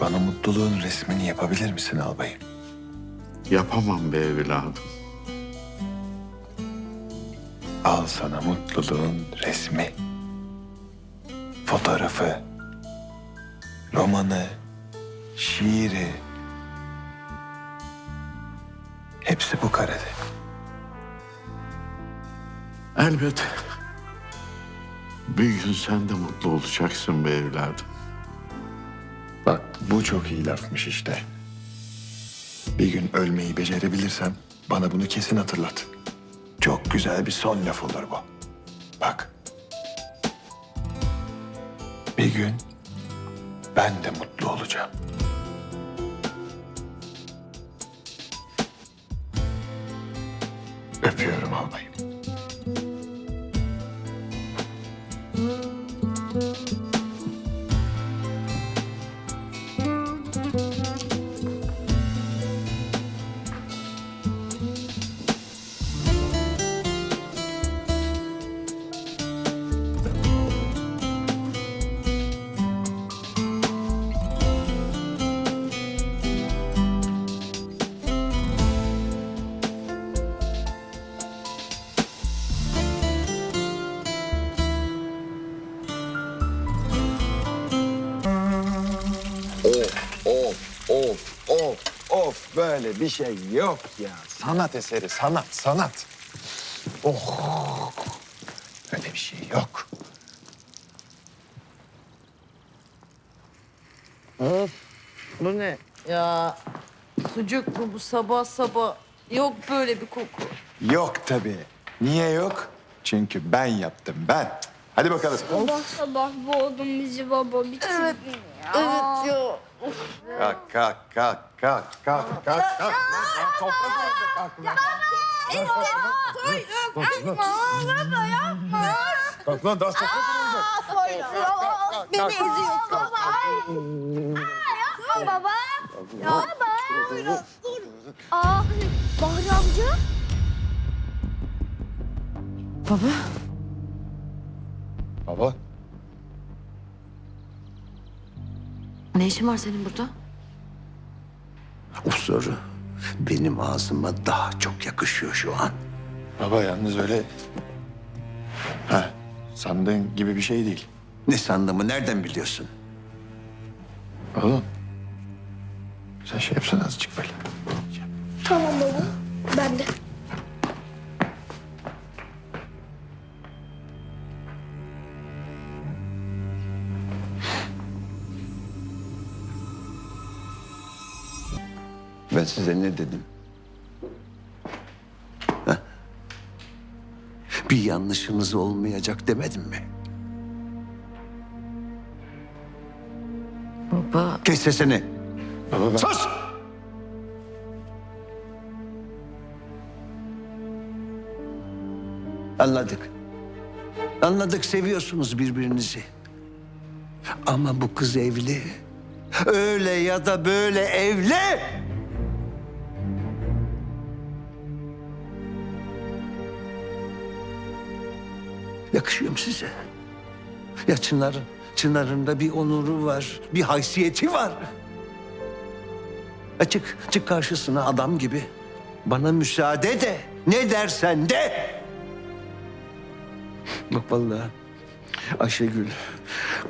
Bana mutluluğun resmini yapabilir misin albayım? Yapamam be evladım. Al sana mutluluğun resmi. Fotoğrafı. Romanı. Şiiri. Hepsi bu karede. Elbet. Bir gün sen de mutlu olacaksın be evladım. Bak bu çok iyi lafmış işte. Bir gün ölmeyi becerebilirsem bana bunu kesin hatırlat. Çok güzel bir son laf olur bu. Bak. Bir gün ben de mutlu olacağım. Öpüyorum albayım. Of. Böyle bir şey yok ya. Sanat eseri, sanat, sanat. Oh. Öyle bir şey yok. Bu ne? Ya sucuk mu bu sabah sabah? Yok böyle bir koku. Yok tabii. Niye yok? Çünkü ben yaptım, ben. Hadi bakalım. Sabah sabah boğdun bizi baba bitirdin ya. Evet ya. Kalk, kalk, kalk, kalk, kalk, kalk, kalk. Toprak olacak, kalk lan. Baba yapma. Kalk lan, daha toprak olacak. Beni eziyorsun. Yapma baba. Baba. Dur. Aa, Bahri amca. Baba. Ne işin var senin burada? O soru benim ağzıma daha çok yakışıyor şu an. Baba yalnız öyle... Ha, sandığın gibi bir şey değil. Ne sandığımı nereden biliyorsun? Oğlum. Sen şey yapsana azıcık böyle. Tamam baba. Ben de. Ben size ne dedim? Heh? Bir yanlışınız olmayacak demedim mi? Baba Kes sesini. Baba ben... Sus! Anladık. Anladık seviyorsunuz birbirinizi. Ama bu kız evli. Öyle ya da böyle evli. Yakışıyor mu size? Ya Çınar'ın, Çınar'ın da bir onuru var, bir haysiyeti var. E çık, çık karşısına adam gibi. Bana müsaade de, ne dersen de. Bak vallahi Ayşegül,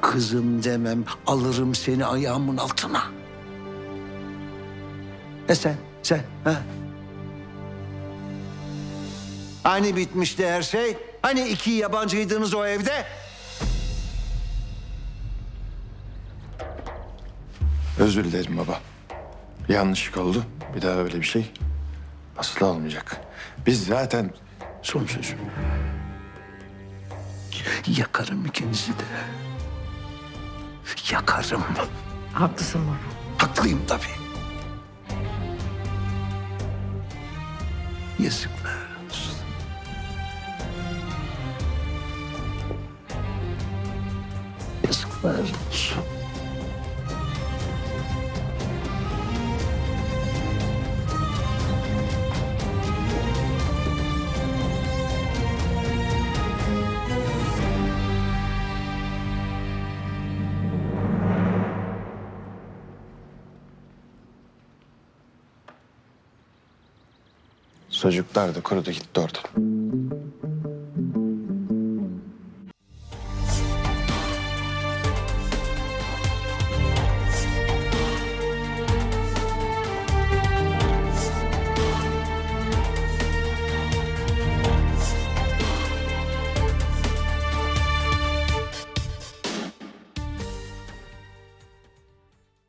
kızım demem, alırım seni ayağımın altına. E sen, sen, ha? Hani bitmişti her şey? Hani iki yabancıydınız o evde? Özür dilerim baba. Yanlışlık oldu. Bir daha öyle bir şey asla olmayacak. Biz zaten Son sözüm. Yakarım ikinizi de. Yakarım. haklısın baba. Haklıyım tabii. Yazıklar yazıklar. Çocuklar da kurudu gitti oradan.